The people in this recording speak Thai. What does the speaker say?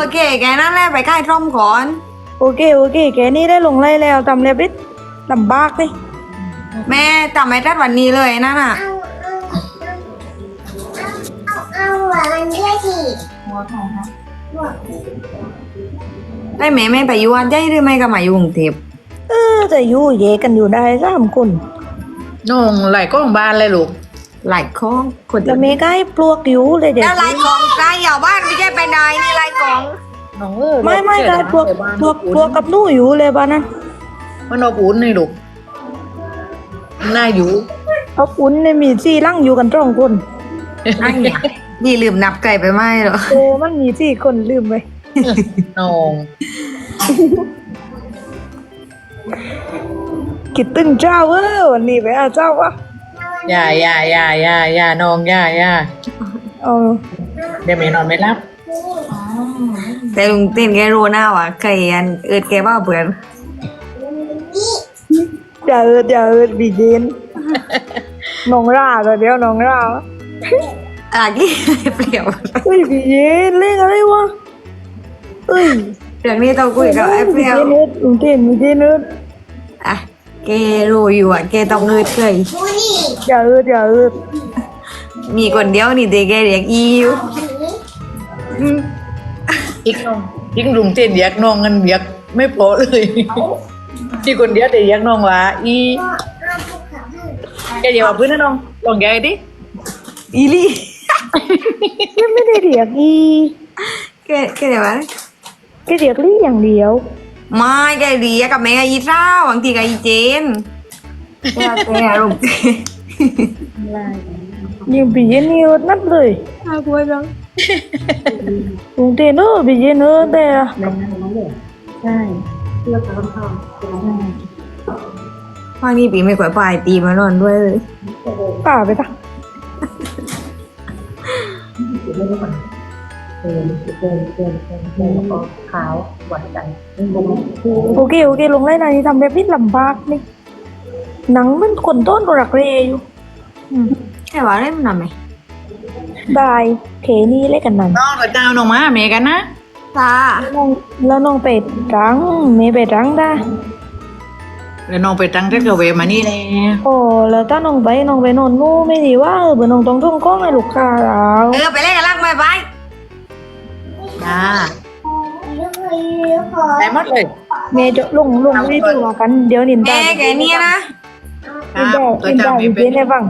โอเค แกนั่นแหละไปใกล้ร่มก่อน โอเคโอเค แกนี่ได้ลงไล่แล้วทำเรียบริดลำบากเลยแม่จำไม่ได้วันนี้เลยนั่นน่ะ เอาเอาเอาอันด้วยสิได้แม่ไม่ไปอยู่วัดใหญ่หรือไม่ก็มาอยู่กรุงเทพเออจะอยู่เยกันอยู่ได้สามคนน้องไหลก้องบ้านเลยลูก หลายข้อง คนแล้วเมก็ให้ปลวกอยู่เลยเด็กแล้วลายกองใกล้เหยาบ้านไม่ใช่ไปไหนนี่ลายกอง น้องเออไม่ไม่ได้ปลวกปลวกปลวกกับหนู่อยู่เลยบ้านนั้นมันอบอุ่นนี่ลูกน่าอยู่เอาอุ่นเนี่ยมีสี่ลังอยู่กันสองคนไอ้เนี่ยนี่ลืมนับไก่ไปไหมเหรอโอ้มันมีสี่คนลืมไปน้องคิดตึงเจ้าเอ อวันนี้ไปเอาเจ้าวะอย่าอย่าอย่าอย่าอย่าน้องอย่าอย่าเออเดี๋ยวแม่นอนไม่รับแต่ลุงเต้นแกรู้หน้าว่ะไก่อันเอิดแกว่าเบื่ออย่าเอิดอย่าเอิดบีเจนน้องราก็เดี๋ยวน้องราอะกี้เปลี่ยวเฮ้ยบีเจนเล่นอะไรวะเอ้ยเรื่องนี้ต้องคุยกับไอ้เปลี่ยวบีเจนเอิดลุงเต้นบีเจนเอิดอะ แกรู้อยู่อะแกต้องเอิดเคยมูนี่อย่าเอิดอย่าเอิดมีคนเดียวนี่เด็กแกเรียกอีอยู่อืมอีกน้องอีกลุงเจนเรียกน้องกันเรียกไม่โปะเลยที่คนเดียวแต่เรียกน้องว่าอีเอาภูเขาให้แกอย่าว่าพื้นนะน้องลองแกดิอีลี่ยังไม่ได้เรียกอีแกแกเรียกว่าอะไรแค่เรียกลี่อย่างเดียว ไม่แกเรียกกับแม่อีเจ้าบางทีกับอีเจนแกแกลุงเต้นยังบีเจนนี่เอิดนัดเลยน่ากลัวจังลุงเต้นเออบีเจนเอิดแต่ภาคนี้ปีไม่ค่อยปลายตีมานอนด้วยเลยป่าไปจ้ะโอเคโอเคลงไล่นายทำแบบนี้ลำบากนี่หนังมันคนต้นรักเรอยู่แค่ว่าได้มันทำไหมได้เคนี่เล่นกันนั่นน้องกับเจ้าน้องมาเมกันนะตาน้องแล้วน้องไปรังเมไปรังได้แล้วน้องไปตั้งเทศกเวมานี่แหละโอ้แล้วถ้าน้องไปน้องไปนอนนู่ไม่ดีว่าเออเบอน้องต้องต้องก้องให้ลูกค้าเราเออไปเล่นกันล่างไปไปจ้าย ขอได้หมดเลย เมจะลงลงไม่ตัวกัน เดี๋ยวนินแกตาแกเนี่ยนะครันินบตาตัวนินเจ้าตาเมอยู่เป็เย็นนได้บ้าง